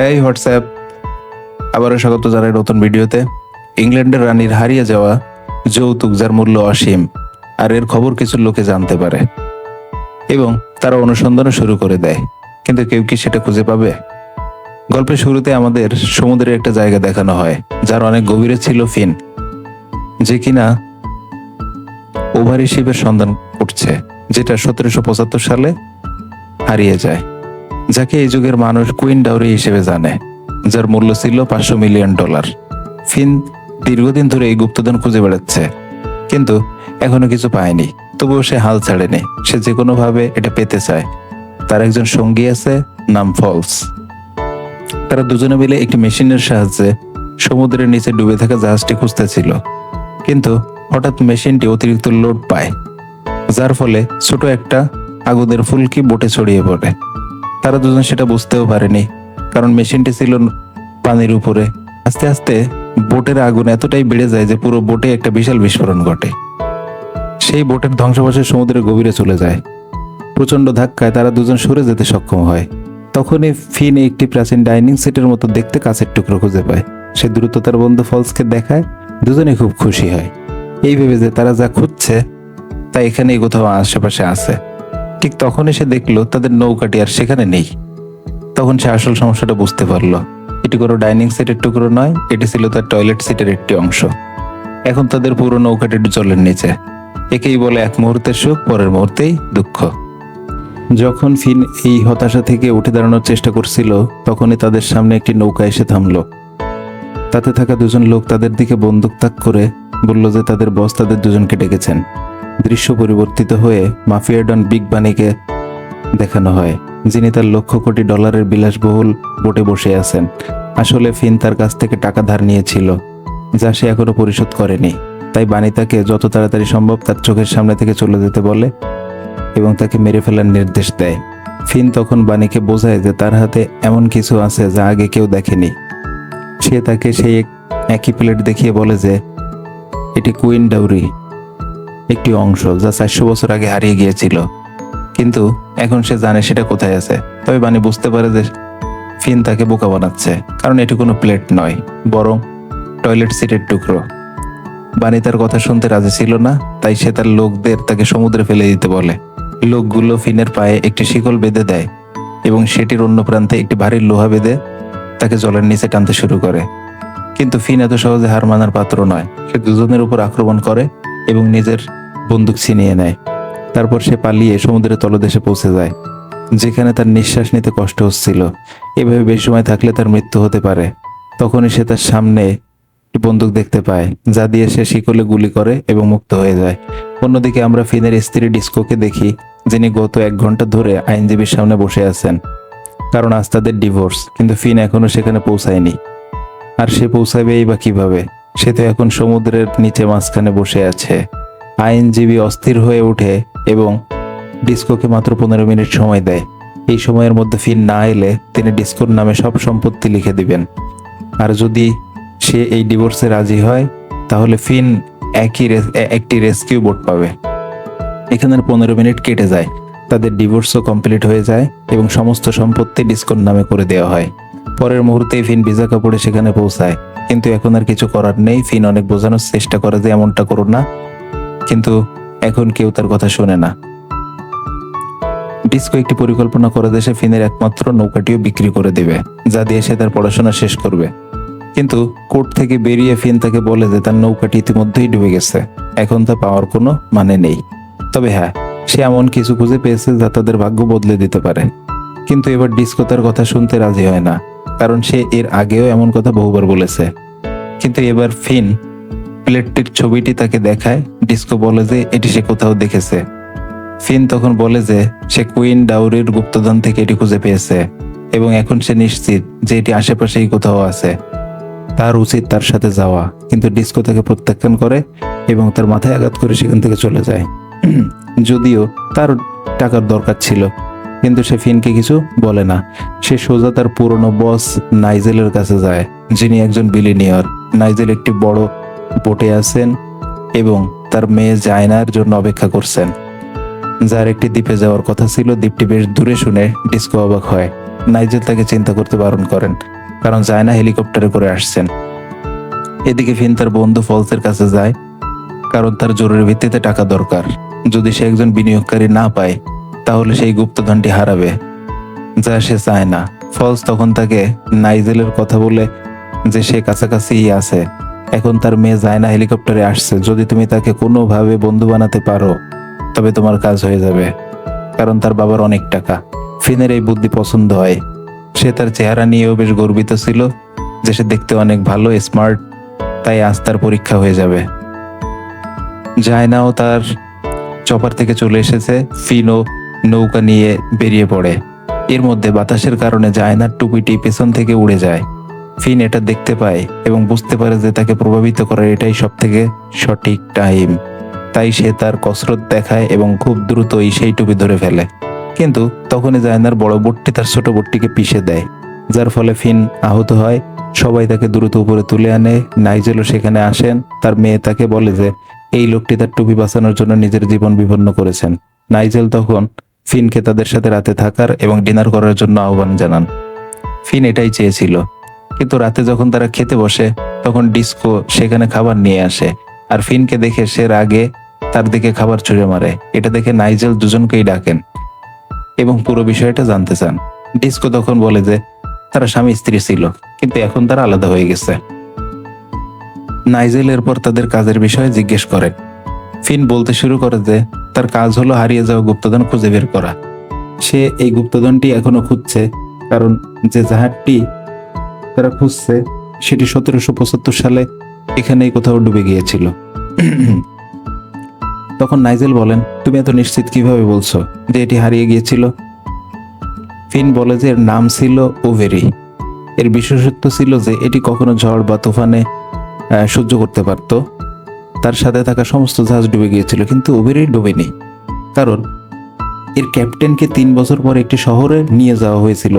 হ্যাঁ হোয়াটসঅ্যাপ আবারও স্বাগত জানাই নতুন ভিডিওতে। ইংল্যান্ডের রানীর হারিয়ে যাওয়া যৌতুক যার মূল্য অসীম, আর এর খবর কিছু লোকে জানতে পারে। এবং তারা অনুসন্ধানও শুরু করে দেয়। কিন্তু কেউ কি সেটা খুঁজে পাবে? গল্পের শুরুতে আমাদের সমুদ্রের একটা জায়গা দেখানো হয়, যার অনেক গভীরে ছিল ফিন, যে কিনা ওভারি শিপের সন্ধান করছে, যেটা সতেরোশো পঁচাত্তর সালে হারিয়ে যায়। যাকে এই যুগের মানুষ কুইন ডাউরি হিসেবে জানে, যার মূল্য ছিল পাঁচশো মিলিয়ন ডলার। ফিন দীর্ঘদিন ধরে এই গুপ্তধন খুঁজে বেড়াচ্ছে, কিন্তু এখনও কিছু পায়নি। তবুও সে হাল ছাড়েনি। সে যে কোনো ভাবে এটা পেতে চায়। তার একজন সঙ্গী আছে, নাম ফলস। তারা দুজনে মিলে একটি মেশিনের সাহায্যে সমুদ্রের নিচে ডুবে থাকা জাহাজটি খুঁজতেছিল। কিন্তু হঠাৎ মেশিনটি অতিরিক্ত লোড পায়, যার ফলে ছোট একটা আগুনের ফুলকি বোটে ছড়িয়ে পড়ে। তারা দুজন সেটা বুঝতেও পারেনি, কারণ মেশিনটি ছিল পানির উপরে। আস্তে আস্তে বোটের আগুন এতটাই বেড়ে যায় যে পুরো বোটে একটা বিশাল বিস্ফোরণ ঘটে। সেই বোটের ধ্বংসাবশেষ সমুদ্রের গভীরে চলে যায়। প্রচণ্ড ধাক্কায় তারা দুজন সরে যেতে সক্ষম হয়। তখনই ফিন একটি প্রাচীন ডাইনিং সেটের মতো দেখতে কাছের টুকরো খুঁজে পায়। সে দ্রুত তার বন্ধু ফলসকে দেখায় দুজনে খুব খুশি হয়। এই ভেবে যে তারা যা খুঁজছে, তা এখানেই কোথাও আশেপাশে আছে। ঠিক তখন এসে দেখল তাদের নৌকাটি আর সেখানে নেই। তখন সে আসল সমস্যাটা বুঝতে পারল। এটি কোনো ডাইনিং সেটের টুকরো নয়, এটি ছিল তার টয়লেট সিটের একটি অংশ। এখন তাদের পুরো নৌকাটি জলের নিচে। একেই বলে এক মুহূর্তের সুখ, পরের মুহূর্তেই দুঃখ। যখন ফিন এই হতাশা থেকে উঠে দাঁড়ানোর চেষ্টা করছিল, তখনই তাদের সামনে একটি নৌকা এসে থামল। তাতে থাকা দুজন লোক তাদের দিকে বন্দুক তাক করে বলল যে তাদের বস তাদের দুজনকে ডেকেছেন। দৃশ্য পরিবর্তিত হয়ে মাফিয়া ডন বিগ বানিকে দেখানো হয়, যিনি তার লক্ষ কোটি ডলারের বিলাসবহুল বোটে বসে আছেন। আসলে ফিন তার কাছ থেকে টাকা ধার নিয়েছিল, যা সে এখনও পরিশোধ করেনি। তাই বানি তাকে যত তাড়াতাড়ি সম্ভব তার চোখের সামনে থেকে চলে যেতে বলে এবং তাকে মেরে ফেলার নির্দেশ দেয়। ফিন তখন বানিকে বোঝায় যে তার হাতে এমন কিছু আছে যা আগে কেউ দেখেনি। সে তাকে সেই এক- একই প্লেট দেখিয়ে বলে যে, এটি কুইন ডাউরি। একটি অংশ যা চারশো বছর আগে হারিয়ে গিয়েছিল। কিন্তু এখন সে জানে সেটা কোথায় আছে। তবে বানি বুঝতে পারে যে ফিন তাকে বোকা বানাচ্ছে। কারণ এটি কোনো প্লেট নয়, বরং টয়লেট সিটের টুকরো। বানি তার কথা শুনতে রাজি ছিল না, তাই সে তার লোকদের তাকে সমুদ্রে ফেলে দিতে বলে। লোকগুলো ফিনের পায়ে একটি শিকল বেঁধে দেয় এবং সেটির অন্য প্রান্তে একটি ভারী লোহা বেঁধে তাকে জলের নিচে টানতে শুরু করে। কিন্তু ফিন এত সহজে হার মানার পাত্র নয়। সে দুজনের উপর আক্রমণ করে এবং নিজের বন্দুক ছিনিয়ে নেয়। তারপর সে পালিয়ে সমুদ্রের তলদেশে পৌঁছে যায়, যেখানে তার নিঃশ্বাস নিতে কষ্ট হচ্ছিল। এভাবে বেশি সময় থাকলে তার মৃত্যু হতে পারে। তখনই সে তার সামনে একটি বন্দুক দেখতে পায়, যা দিয়ে সে শিকলে গুলি করে এবং মুক্ত হয়ে যায়। অন্যদিকে আমরা ফিনের স্ত্রী ডিস্কোকে দেখি, যিনি গত এক ঘণ্টা ধরে আইনজীবীর সামনে বসে আছেন, কারণ আজ তাদের ডিভোর্স, কিন্তু ফিন এখনও সেখানে পৌঁছায়নি। আর সে পৌঁছাবেই বা কীভাবে? সে তো এখন সমুদ্রের নিচে মাঝখানে বসে আছে। আইনজীবী অস্থির হয়ে ওঠে এবং ডিস্কোকে মাত্র পনেরো মিনিট সময় দেয়। এই সময়ের মধ্যে ফিন না এলে তিনি ডিস্কোর নামে সব সম্পত্তি লিখে দিবেন। আর যদি সে এই ডিভোর্সে রাজি হয়, তাহলে ফিন একই একটি রেস্কিউ বোট পাবে। এখানের পনেরো মিনিট কেটে যায়। তাদের ডিভোর্সও কমপ্লিট হয়ে যায় এবং সমস্ত সম্পত্তি ডিসকোর নামে করে দেওয়া হয়। পরের মুহূর্তেই ফিন ভিজা কাপড়ে সেখানে পৌঁছায়। কিন্তু এখন আর কিছু করার নেই। ফিন অনেক বোঝানোর চেষ্টা করে যে এমনটা করো না। কিন্তু এখন কেউ তার কথা শোনে না। ডিস্কো একটি পরিকল্পনা করে দেশে ফিনের একমাত্র নৌকাটিও বিক্রি করে দিবে, যা দিয়ে সে তার পড়াশোনা শেষ করবে। কিন্তু কোর্ট থেকে বেরিয়ে ফিন তাকে বলে যে তার নৌকাটি ইতিমধ্যেই ডুবে গেছে, এখন তা পাওয়ার কোনো মানে নেই। তবে হ্যাঁ সে এমন কিছু খুঁজে পেয়েছে যা তাদের ভাগ্য বদলে দিতে পারে। কিন্তু এবার ডিস্কো তার কথা শুনতে রাজি হয় না, কারণ সে এর আগেও এমন কথা বহুবার বলেছে। কিন্তু এবার ফিন প্লেটটির ছবিটি তাকে দেখায়, ডিস্কো বলে যে এটি সে কোথাও দেখেছে। ফিন তখন বলে যে সে কুইন ডাউরির গুপ্তধন থেকে এটি খুঁজে পেয়েছে, এবং এখন সে নিশ্চিত যে এটি আশেপাশেই কোথাও আছে। তার উচিত তার সাথে যাওয়া, কিন্তু ডিস্কো তাকে প্রত্যাখ্যান করে এবং তার মাথায় আঘাত করে সেখান থেকে চলে যায়। যদিও তার টাকার দরকার ছিল, কিন্তু সে ফিনকে কিছু বলে না। সে সোজা তার পুরনো বস নাইজেলের কাছে যায়, যিনি একজন বিলিনিয়র। নাইজেল একটি বড় বোটে আছেন এবং তার মেয়ে জায়নার জন্য অপেক্ষা করছেন। যার একটি দ্বীপে যাওয়ার কথা ছিল, দ্বীপটি বেশ দূরে শুনে ডিস্কো অবাক হয়। নাইজেল তাকে চিন্তা করতে বারণ করেন, কারণ জায়না হেলিকপ্টারে করে আসছেন। এদিকে ফিন তার বন্ধু ফলসের কাছে যায়, কারণ তার জরুরি ভিত্তিতে টাকা দরকার। যদি সে একজন বিনিয়োগকারী না পায়, তাহলে সেই গুপ্তধনটি হারাবে, যা সে চায় না। ফলস তখন তাকে নাইজেলের কথা বলে যে সে কাছাকাছিই আছে। এখন তার মেয়ে জায়না হেলিকপ্টারে আসছে। যদি তুমি তাকে কোনোভাবে বন্ধু বানাতে পারো, তবে তোমার কাজ হয়ে যাবে। কারণ তার বাবার অনেক টাকা। ফিনের এই বুদ্ধি পছন্দ হয়। সে তার চেহারা নিয়েও বেশ গর্বিত ছিল যে সে দেখতে অনেক ভালো, স্মার্ট, তাই আজ তার পরীক্ষা হয়ে যাবে। জায়নাও তার চপার থেকে চলে এসেছে। ফিনও নৌকা নিয়ে বেরিয়ে পড়ে। এর মধ্যে বাতাসের কারণে জায়নার টুপিটি পেছন থেকে উড়ে যায়। ফিন এটা দেখতে পায় এবং বুঝতে পারে যে তাকে প্রভাবিত করার এটাই সব থেকে সঠিক টাইম। তাই সে তার কসরত দেখায় এবং খুব দ্রুতই সেই টুপি ধরে ফেলে। কিন্তু তখনই জায়নার বড় বোটটি তার ছোট বোটটিকে পিষে দেয়, যার ফলে ফিন আহত হয়। সবাই তাকে দ্রুত উপরে তুলে আনে। নাইজেলও সেখানে আসেন। তার মেয়ে তাকে বলে যে, এই লোকটি তার টুপি বাঁচানোর জন্য নিজের জীবন বিপন্ন করেছেন। নাইজেল তখন ফিনকে তাদের সাথে রাতে থাকার এবং ডিনার করার জন্য আহ্বান জানান। ফিন এটাই চেয়েছিল। কিন্তু রাতে যখন তারা খেতে বসে, তখন ডিস্কো সেখানে খাবার নিয়ে আসে। আর ফিনকে দেখে সে রাগে তার দিকে খাবার ছুঁড়ে মারে। এটা দেখে নাইজেল দুজনকেই ডাকেন এবং পুরো বিষয়টা জানতে চান। ডিস্কো তখন বলে যে, তারা স্বামী স্ত্রী ছিল, কিন্তু এখন তারা আলাদা হয়ে গেছে। নাইজেল এরপর তাদের কাজের বিষয়ে জিজ্ঞেস করে। ফিন বলতে শুরু করে যে, তার কাজ হলো হারিয়ে যাওয়া গুপ্তধন খুঁজে বের করা। সে এই গুপ্তধনটি এখনও খুঁজছে, কারণ যে জাহাজটি তারা খুঁজছে, সেটি সতেরোশো পঁচাত্তর সালে এখানেই কোথাও ডুবে গিয়েছিল। তখন নাইজেল বলেন, তুমি এত নিশ্চিত কীভাবে বলছো যে এটি হারিয়ে গিয়েছিল? ফিন বলে যে, এর নাম ছিল ওভেরি। এর বিশেষত্ব ছিল যে, এটি কখনো ঝড় বা তুফানে সহ্য করতে পারত। তার সাথে থাকা সমস্ত জাহাজ ডুবে গিয়েছিল, কিন্তু ওভেরি ডুবেনি। কারণ, এর ক্যাপ্টেনকে তিন বছর পর একটি শহরে নিয়ে যাওয়া হয়েছিল,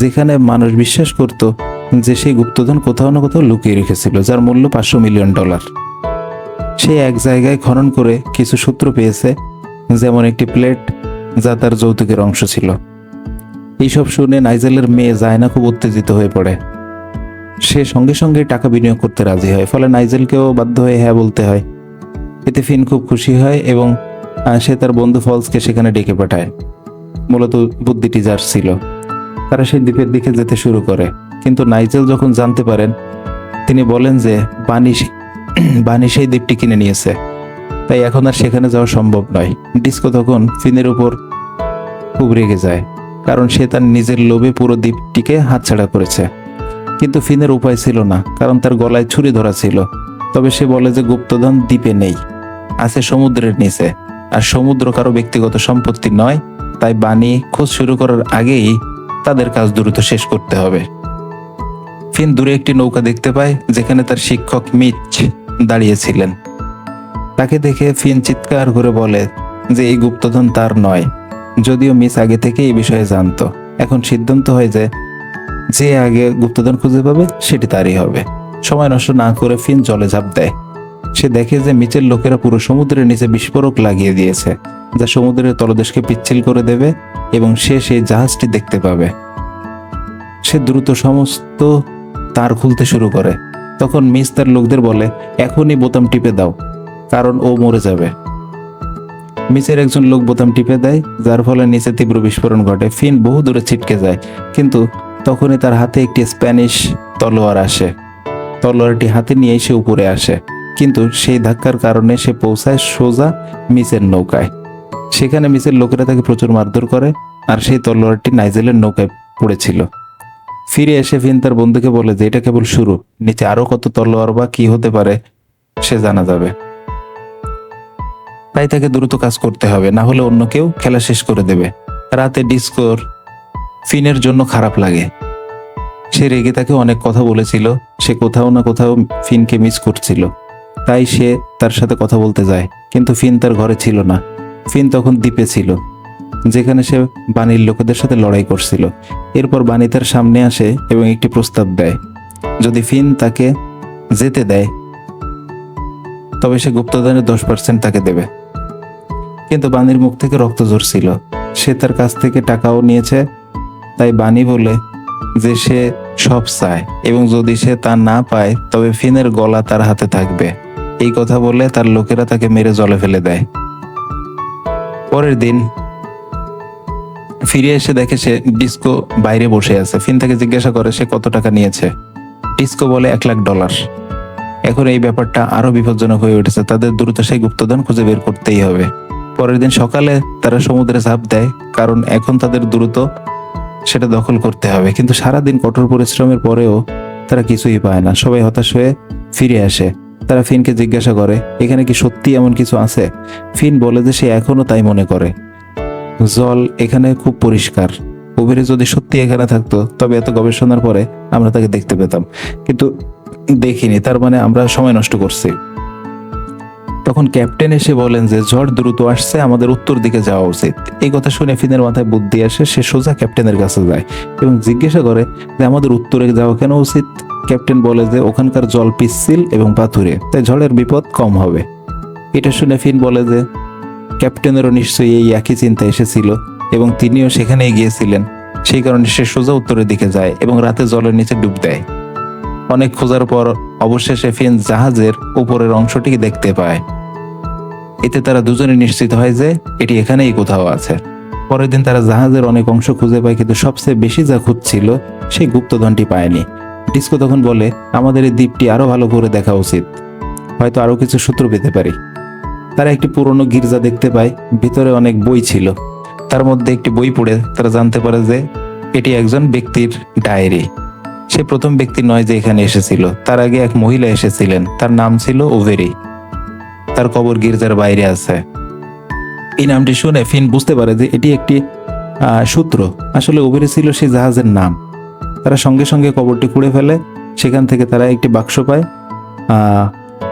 যেখানে মানুষ বিশ্বাস করত যে সেই গুপ্তধন কোথাও না কোথাও লুকিয়ে রেখেছিল, যার মূল্য পাঁচশো মিলিয়ন ডলার। সে এক জায়গায় খনন করে কিছু সূত্র পেয়েছে, যেমন একটি প্লেট যা তার যৌতুকের অংশ ছিল। এইসব শুনে নাইজেলের মেয়ে জায়না খুব উত্তেজিত হয়ে পড়ে। সে সঙ্গে সঙ্গে টাকা বিনিয়োগ করতে রাজি হয়, ফলে নাইজেলকেও বাধ্য হয়ে হ্যাঁ বলতে হয়। এতে ফিন খুব খুশি হয় এবং সে তার বন্ধু ফলসকে সেখানে ডেকে পাঠায়। মূলত বুদ্ধিটি যার ছিল। তারা সেই দ্বীপের দিকে যেতে শুরু করে। কিন্তু নাইজেল যখন জানতে পারেন, তিনি বলেন যে সে- বাণী সেই দ্বীপটি কিনে নিয়েছে। তাই এখন আর সেখানে যাওয়া সম্ভব নয়। ডিস্কো তখন ফিনের উপর খুব রেগে যায়, কারণ সে তার নিজের লোভে পুরো দ্বীপটিকে হাতছাড়া করেছে। কিন্তু ফিনের উপায় ছিল না, কারণ তার গলায় ছুরি ধরা ছিল। তবে সে বলে যে গুপ্তধন দ্বীপে নেই, আছে সমুদ্রের নিচে। আর সমুদ্র কারও ব্যক্তিগত সম্পত্তি নয়, তাই বাণী খোঁজ শুরু করার আগেই তাদের কাজ দ্রুত শেষ করতে হবে। ফিন দূরে একটি নৌকা দেখতে পায়, যেখানে তার শিক্ষক মিচ দাঁড়িয়েছিলেন। তাকে দেখে ফিন চিৎকার করে বলে যে এই গুপ্তধন তার নয়। যদিও মিস আগে থেকে এই বিষয়ে জানতো। এখন সিদ্ধান্ত হয় যে যে আগে গুপ্তধন খুঁজে পাবে, সেটি তারই হবে। সময় নষ্ট না করে ফিন জলে ঝাঁপ দেয়। সে দেখে যে মিচের লোকেরা পুরো সমুদ্রের নিচে বিস্ফোরক লাগিয়ে দিয়েছে, যা সমুদ্রের তলদেশকে পিচ্ছিল করে দেবে এবং সে সেই জাহাজটি দেখতে পাবে। সে দ্রুত সমস্ত তার খুলতে শুরু করে। তখন মিস তার লোকদের বলে, এখনই বোতাম টিপে দাও, কারণ ও মরে যাবে। মিসের একজন লোক বোতাম টিপে দেয়, যার ফলে নিচে তীব্র বিস্ফোরণ ঘটে। ফিন বহু দূরে ছিটকে যায়, কিন্তু তখনই তার হাতে একটি স্প্যানিশ তলোয়ার আসে। তলোয়ারটি হাতে নিয়ে সে উপরে আসে, কিন্তু সেই ধাক্কার কারণে সে পৌঁছায় সোজা মিসের নৌকায়। সেখানে মিসের লোকেরা তাকে প্রচুর মারধর করে, আর সেই তলোয়ারটি নাইজেলের নৌকায় পড়েছিল। ফিরে এসে ফিন তার বন্ধুকে বলে যে, এটা কেবল শুরু। নিচে আরও কত তলোয়ার বা কি হতে পারে, সে জানা যাবে। তাই তাকে দ্রুত কাজ করতে হবে। না হলে অন্য কেউ খেলা শেষ করে দেবে। রাতে ডিস্কোর ফিনের জন্য খারাপ লাগে। সে রেগে তাকে অনেক কথা বলেছিল। সে কোথাও না কোথাও ফিনকে মিস করছিল। তাই সে তার সাথে কথা বলতে যায়। কিন্তু ফিন তার ঘরে ছিল না। ফিন তখন দ্বীপে ছিল। যেখানে সে বাণীর লোকেদের সাথে লড়াই করছিল। এরপর বাণী তার সামনে আসে এবং একটি প্রস্তাব দেয়। যদি ফিন তাকে যেতে দেয়, তবে সে গুপ্তদানের দশ পার্সেন্ট তাকে দেবে। কিন্তু বাণীর মুখ থেকে রক্ত ঝরছিল। সে তার কাছ থেকে টাকাও নিয়েছে, তাই বাণী বলে যে সে সব চায় এবং যদি সে তা না পায়, তবে ফিনের গলা তার হাতে থাকবে। এই কথা বলে তার লোকেরা তাকে মেরে জলে ফেলে দেয়। পরের দিন ফিরে এসে দেখে সে ডিস্কো বাইরে বসে আছে। ফিন তাকে জিজ্ঞাসা করে, সে কত টাকা নিয়েছে? ডিস্কো বলে, এক লাখ ডলার। এখন এই ব্যাপারটা আরও বিপজ্জনক হয়ে উঠেছে। তাদের দ্রুত সেই গুপ্তধন খুঁজে বের করতেই হবে। পরের দিন সকালে তারা সমুদ্রে ঝাঁপ দেয়, কারণ এখন তাদের দ্রুত সেটা দখল করতে হবে। কিন্তু সারাদিন কঠোর পরিশ্রমের পরেও তারা কিছুই পায় না। সবাই হতাশ হয়ে ফিরে আসে। তারা ফিনকে জিজ্ঞাসা করে, এখানে কি সত্যি এমন কিছু আছে? ফিন বলে যে সে এখনও তাই মনে করে। জল এখানে খুব পরিষ্কার। ওবেরে যদি সত্যি এখানে থাকতো, তবে এত গবেষণার পরে আমরা তাকে দেখতে পেতাম। কিন্তু দেখিনি, তার মানে আমরা সময় নষ্ট করছি। তখন ক্যাপ্টেন এসে বলেন যে, ঝড় দ্রুত আসছে, আমাদের উত্তর দিকে যাওয়া উচিত। এই কথা শুনে ফিনের মাথায় বুদ্ধি আসে, সে সোজা ক্যাপ্টেনের কাছে যায় এবং জিজ্ঞাসা করে যে, আমাদের উত্তরে যাওয়া কেন উচিত? ক্যাপ্টেন বলে যে, ওখানকার জল পিচ্ছিল এবং পাথুরে, তাই ঝড়ের বিপদ কম হবে। এটা শুনে ফিন বলে যে ক্যাপ্টেনেরও নিশ্চয়ই এই একই চিন্তা এসেছিল এবং তিনিও সেখানেই গিয়েছিলেন। সেই কারণে সে সোজা উত্তরের দিকে যায় এবং রাতে জলের নিচে ডুব দেয়। অনেক খোঁজার পর অবশেষে ফিন জাহাজের উপরের অংশটিকে দেখতে পায়। এতে তারা দুজনে নিশ্চিত হয় যে এটি এখানেই কোথাও আছে। পরের দিন তারা জাহাজের অনেক অংশ খুঁজে পায়, কিন্তু সবচেয়ে বেশি যা খুঁজছিল সেই গুপ্তধনটি পায়নি। ডিস্কো তখন বলে, আমাদের এই দ্বীপটি আরও ভালো করে দেখা উচিত। হয়তো আরও কিছু সূত্র পেতে পারি। তারা একটি পুরনো গির্জা দেখতে পায়, ভিতরে অনেক বই ছিল। তার মধ্যে একটি বই পড়ে তারা জানতে পারে যে এটি একজন ব্যক্তির ডায়েরি। সে প্রথম ব্যক্তি নয় যে এখানে এসেছিল, তার আগে এক মহিলা এসেছিলেন, তার নাম ছিল ওভেরি তার কবর গির্জার বাইরে আছে। এই নামটি শুনে ফিন বুঝতে পারে যে এটি একটি সূত্র। আসলে ওভেরি ছিল সেই জাহাজের নাম। তারা সঙ্গে সঙ্গে কবরটি খুঁড়ে ফেলে, সেখান থেকে তারা একটি বাক্স পায়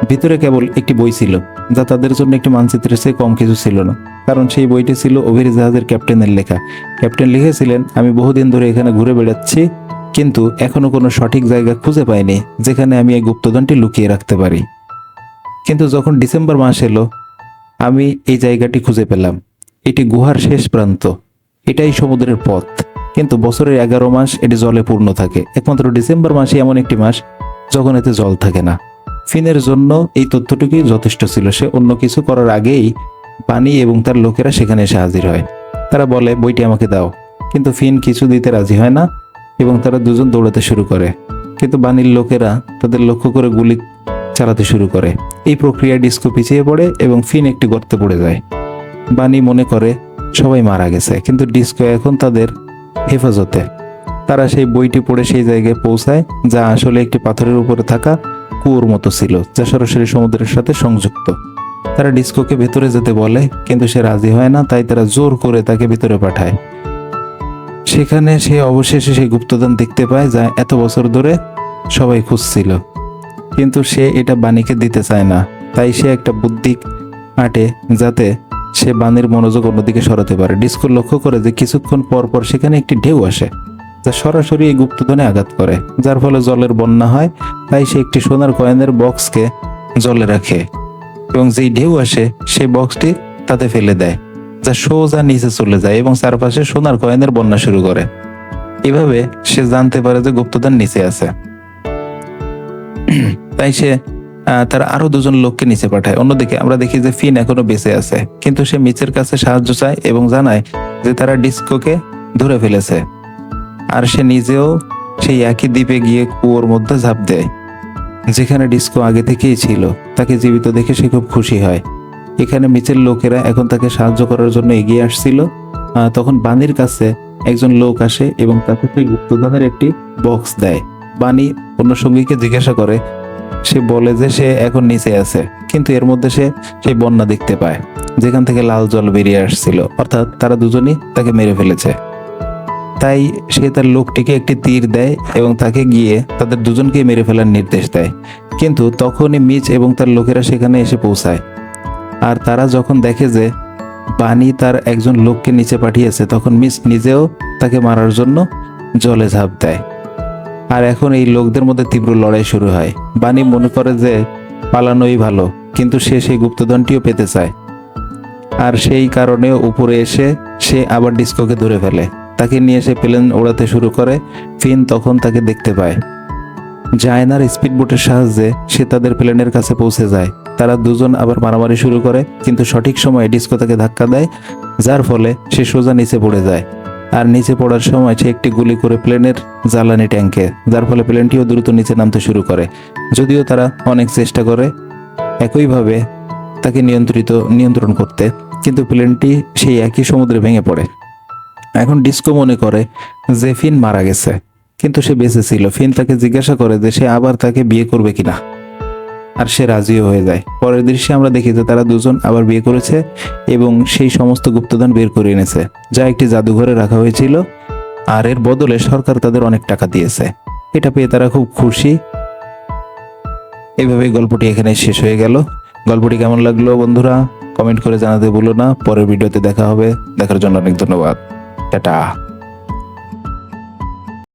ভিতরে কেবল একটি বই ছিল, যা তাদের জন্য একটি মানচিত্রের চেয়ে কম কিছু ছিল না। কারণ সেই বইটি ছিল ওভেরি জাহাজের ক্যাপ্টেনের লেখা। ক্যাপ্টেন লিখেছিলেন, আমি বহুদিন ধরে এখানে ঘুরে বেড়াচ্ছি, কিন্তু এখনও কোনো সঠিক জায়গা খুঁজে পাইনি, যেখানে আমি এই গুপ্তধনটি লুকিয়ে রাখতে পারি। কিন্তু যখন ডিসেম্বর মাস এলো, আমি এই জায়গাটি খুঁজে পেলাম। এটি গুহার শেষ প্রান্ত। এটাই সমুদ্রের পথ। কিন্তু বছরের এগারো মাস এটি জলে পূর্ণ থাকে। একমাত্র ডিসেম্বর মাসে এমন একটি মাস, যখন এতে জল থাকে না। ফিনের জন্য এই তথ্যটুকুই যথেষ্ট ছিল। সে অন্য কিছু করার আগেই পানি এবং তার লোকেরা সেখানে এসে হাজির হয়। তারা বলে, বইটি আমাকে দাও। কিন্তু ফিন কিছু দিতে রাজি হয় না এবং তারা দুজন দৌড়াতে শুরু করে। কিন্তু বাণীর লোকেরা তাদের লক্ষ্য করে গুলি চালাতে শুরু করে। এই প্রক্রিয়া ডিস্কো পিছিয়ে পড়ে এবং ফিন একটি গর্তে পড়ে যায়। বাণী মনে করে, সবাই মারা গেছে। কিন্তু ডিস্কো এখন তাদের হেফাজতে। তারা সেই বইটি পড়ে সেই জায়গায় পৌঁছায়, যা আসলে একটি পাথরের উপরে থাকা কুয়োর মতো ছিল, যা সরাসরি সমুদ্রের সাথে সংযুক্ত। তারা ডিস্কোকে ভেতরে যেতে বলে, কিন্তু সে রাজি হয় না, তাই তারা জোর করে তাকে ভিতরে পাঠায়। সেখানে সে অবশেষে সেই গুপ্তধন দেখতে পায়, যা এত বছর ধরে সবাই খুঁজছিল। কিন্তু সে এটা বাণীকে দিতে চায় না, তাই সে একটা বুদ্ধি আটে, যাতে সে বাণীর মনোযোগ অন্যদিকে সরাতে পারে। ডিস্কো লক্ষ্য করে যে কিছুক্ষণ পর পর সেখানে একটি ঢেউ আসে। যা সরাসরি এই গুপ্তধনে আঘাত করে, যার ফলে জলের বন্যা হয়, তাই সে একটি সোনার কয়েনের বক্সকে জলে রাখে এবং যেই ঢেউ আসে, সেই বক্সটি তাতে ফেলে দেয়, যা সোজা নিচে চলে যায় এবং চারপাশে সোনার কয়েনের বন্যা শুরু করে। এভাবে সে জানতে পারে যে গুপ্তধন নিচে আছে। তাই সে তার আরও দুজন লোককে নিচে পাঠায়। অন্যদিকে আমরা দেখি যে ফিন এখনও বেঁচে আছে, কিন্তু সে মিচের কাছে সাহায্য চায় এবং জানায় যে তারা ডিস্কোকে ধরে ফেলেছে। আর সে নিজেও সেই একই দ্বীপে গিয়ে কুয়োর মধ্যে ঝাঁপ দেয়। যেখানে ডিস্কো আগে থেকেই ছিল, তাকে জীবিত দেখে সে খুব খুশি হয়। এখানে মিচের লোকেরা এখন তাকে সাহায্য করার জন্য এগিয়ে আসছিল তখন বাণীর কাছে একজন লোক আসে এবং তাকে সেই গুপ্তধনের একটি বক্স দেয়। বাণী অন্য সঙ্গীকে জিজ্ঞাসা করে, সে বলে যে সে এখন নিচে আছে, কিন্তু এর মধ্যে সে সেই বন্যা দেখতে পায়, যেখান থেকে লাল জল বেরিয়ে আসছিল। অর্থাৎ তারা দুজনই তাকে মেরে ফেলেছে। তাই সে তার লোকটিকে একটি তীর দেয় এবং তাকে গিয়ে তাদের দুজনকে মেরে ফেলার নির্দেশ দেয়। কিন্তু তখনই মিচ এবং তার লোকেরা সেখানে এসে পৌঁছায়। আর তারা যখন দেখে যে বাণী তার একজন লোককে নিচে পাঠিয়েছে, তখন মিস নিজেও তাকে মারার জন্য জলে ঝাঁপ দেয়। আর এখন এই লোকদের মধ্যে তীব্র লড়াই শুরু হয়। বাণী মনে করে যে পালানোই ভালো, কিন্তু সে সেই গুপ্তধনটিও পেতে চায়। আর সেই কারণে উপরে এসে সে আবার ডিস্কোকে ধরে ফেলে। তাকে নিয়ে এসে প্লেন ওড়াতে শুরু করে, ফিন তখন তাকে দেখতে পায়। জায়নার স্পিডবোটের সাহায্যে সে তাদের প্লেনের কাছে পৌঁছে যায়। তারা দুজন আবার মারামারি শুরু করে, কিন্তু সঠিক সময়ে ডিস্কো তাকে ধাক্কা দেয়, যার ফলে সে সোজা নিচে পড়ে যায়। আর নিচে পড়ার সময় সে একটি গুলি করে প্লেনের জ্বালানি ট্যাঙ্কে, যার ফলে প্লেনটিও দ্রুত নিচে নামতে শুরু করে। যদিও তারা অনেক চেষ্টা করে একইভাবে তাকে নিয়ন্ত্রিত, নিয়ন্ত্রণ করতে, কিন্তু প্লেনটি সেই একই সমুদ্রে ভেঙে পড়ে। এখন ডিস্কো মনে করে যে ফিন মারা গেছে, কিন্তু সে বেঁচে ছিল। ফিন তাকে জিজ্ঞাসা করে যে সে আবার তাকে বিয়ে করবে কিনা। আর সে রাজিও হয়ে যায়। পরের দৃশ্যে আমরা দেখি যে তারা দুজন আবার বিয়ে করেছে এবং সেই সমস্ত গুপ্তধন বের করে এনেছে, যা একটি জাদুঘরে রাখা হয়েছিল। আর এর বদলে সরকার তাদের অনেক টাকা দিয়েছে। এটা পেয়ে তারা খুব খুশি। এইভাবে গল্পটি এখানে শেষ হয়ে গেল। গল্পটি কেমন লাগল বন্ধুরা? কমেন্ট করে জানাতে ভুলো না। পরের ভিডিওতে দেখা হবে। দেখার জন্য অনেক ধন্যবাদ। টাটা